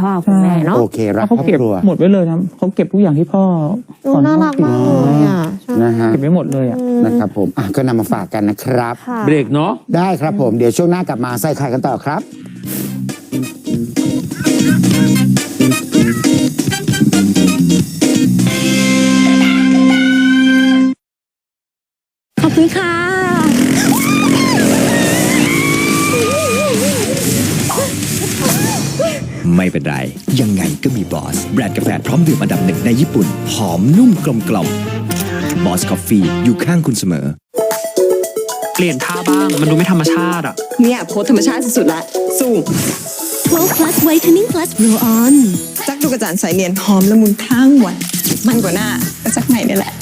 พ่อคุณแม่เนาะโอเครักเขาครอบเก็บครัว หมดไว้เลยนะเขาเก็บทุกอย่างที่พ่อดูสอนน่าพ่อรักมากเลยอะใช่นะฮะ เก็บไว้หมดเลยอะ นะครับผมอะก็นำมาฝากกันนะครับ ค่ะ เบรกเนาะ ได้ครับผม เดี๋ยวช่วงหน้ากลับมาใส่ไข่กันต่อครับขอบ เป็นไร ยังไงก็มีบอส แบรนด์กาแฟพร้อมดื่มอันดับหนึ่งในญี่ปุ่น หอมนุ่มกลมกล่อมบอสกาแฟอยู่ข้างคุณเสมอ เปลี่ยนท่าบ้าง มันดูไม่ธรรมชาติอะ เนี่ยโพสธรรมชาติสุดๆละ สู้ Pro Plus Whitening Plus Roll On จักดูกระจานใสเนียนหอมละมุนทั้งวัน มันกว่าหน้าก็จักใหม่นี่แหละ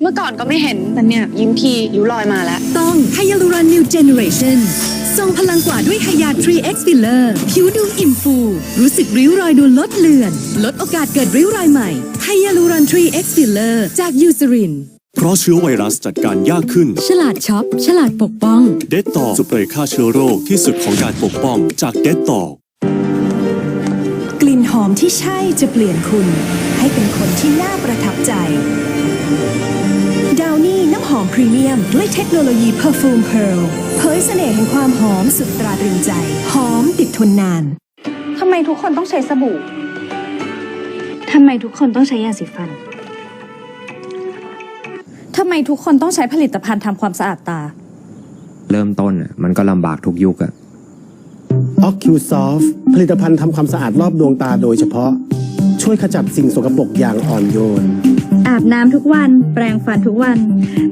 เมื่อก่อนก็ไม่เห็นแต่เนี่ยยิ้มทีริ้วรอยมาแล้ว ต้องไฮยาลูรอนนิว เจเน r เรชันทรงพลังกว่าด้วยไฮยา 3X Filler ผิวดูอิ่มฟู รู้สึกริ้วรอยดูลดเลือน ลดโอกาสเกิดริ้วรอยใหม่ไฮยาลูรอน 3X Filler จากยูซ r รินเพราะเชื้อไวรัสจัดการยากขึ้น ฉลาดช็อป ฉลาดปกป้อง เดตต่อสเปรย์ฆ่าเชื้อโรคที่สุดของการปกป้องจากเดตต่อกลิ่นหอมที่ใช่จะเปลี่ยนคุณ ให้เป็นคนที่น่าประทับใจดาวนี่น้ำหอมพรีเมียม ด้วยเทคโนโลยี Perfume Pearl เผยเสน่ห์แห่งความหอมสุดตราตรึงใจ หอมติดทนนาน ทำไมทุกคนต้องใช้สบู่ ทำไมทุกคนต้องใช้ยาสีฟัน ทำไมทุกคนต้องใช้ผลิตภัณฑ์ทำความสะอาดตา เริ่มต้นอะมันก็ลำบากทุกยุคอะ o c u s o f t ผลิตภัณฑ์ทำความสะอาดรอบดวงตาโดยเฉพาะ ช่วยขจัดสิ่งสกปรกอย่างอ่อนโยน อาบน้ำทุกวัน แปรงฟันทุกวัน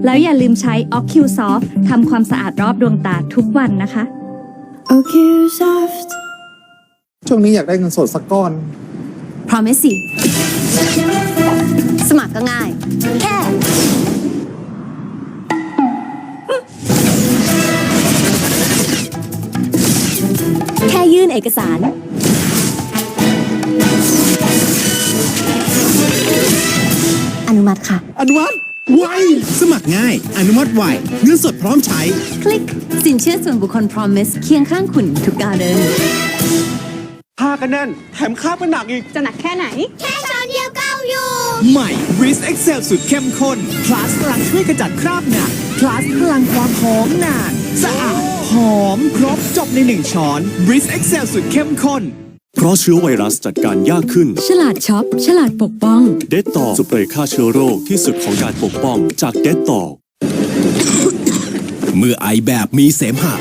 แล้วอย่าลืมใช้ o c u s o f t ทำความสะอาดรอบดวงตาทุกวันนะคะ Ocusoft ช่วงนี้อยากได้เงินสดสักก้อน Promise สิสมัครก็ง่าย แค่ แค่ยื่นเอกสาร มัติค่ะ อนุมัติไวสมัครง่าย อนุมัติไวเงินสดพร้อมใช้ คลิก สินเชื่อส่วนบุคคล Promise เคียงข้างคุณทุกก้าวเดินผ้ากันแน่น แถมค่าก็หนักอีก จะหนักแค่ไหนใหม่ b r i s Excel สุดเข้มข้น plus พลังช่วยกระจัดคราบหนัก plus พลังความหอมนาน สะอาด หอม ครบจบในหนึ่งช้อน b r i s Excel สุดเข้มข้นเพ ราะเชื้อไวรัสจัดการยากขึ้น ฉลาดช็อป ฉลาดปกป้อง เดตต่อสเปรย์ฆ่าเชื้อโรคที่สุดของการปกป้องจากเดตต่อ เมื่อไอแบบมีเสมหะ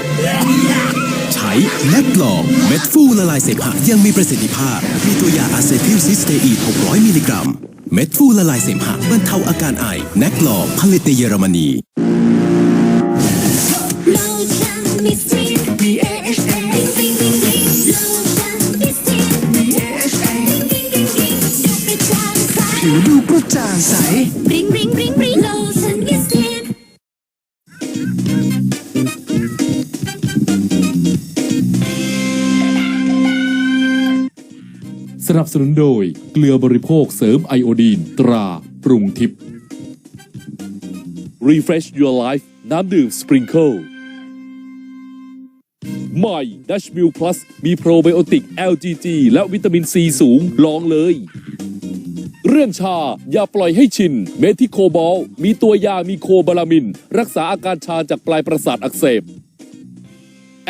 ใช้แนบลองเม็ดฟูละลายเสมหะยังมีประสิทธิภาพ มีตัวยาอะเซทิลซิสเตอีน600 มิลลิกรัม เม็ดฟูละลายเสมหะบรรเทาอาการไอแนกลองผลิตในเยอรมนี วดูกระจ่างใสริงริงริงริงโลชันมิสทีนสนับสนุนโดยเกลือบริโภคเสริมไอโอดีนตราปรุงทิพย์ Refresh Your Life น้ำดื่มสปริงเกิลใหม่ Dash m i l Plus มีโปรไบโอติก LGG และวิตามินซีสูงลองเลย เรื่องชา อย่าปล่อยให้ชิน เมทิโคบอล มีตัวยามีโคบาลามิน รักษาอาการชาจากปลายประสาทอักเสบ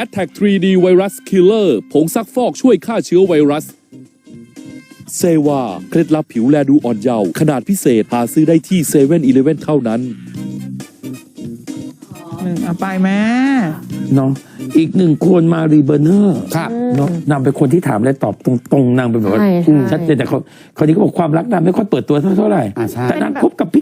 a t t a c 3D Virus Killer ผงซักฟอกช่วยฆ่าเชื้อไวรัส เซวา เคล็ดลับผิวแลดูอ่อนเยาว์ขนาดพิเศษ หาซื้อได้ที่เซเว่นอีเลเว่นเท่านั้น หนึ่งเอาไปแม่เนาะอีกหนึ่งคนมารีเบอร์เนอร์ครับเนาะนางเป็นคนที่ถามอะไรตอบตรงๆนางเป็นแบบว่าใช่ใช่ ชัดเจนแต่เขาคนนี้ก็บอกความรักนางไม่ค่อยเปิดตัวเท่าไหร่อ่าใช่ แต่นางคบกับพี่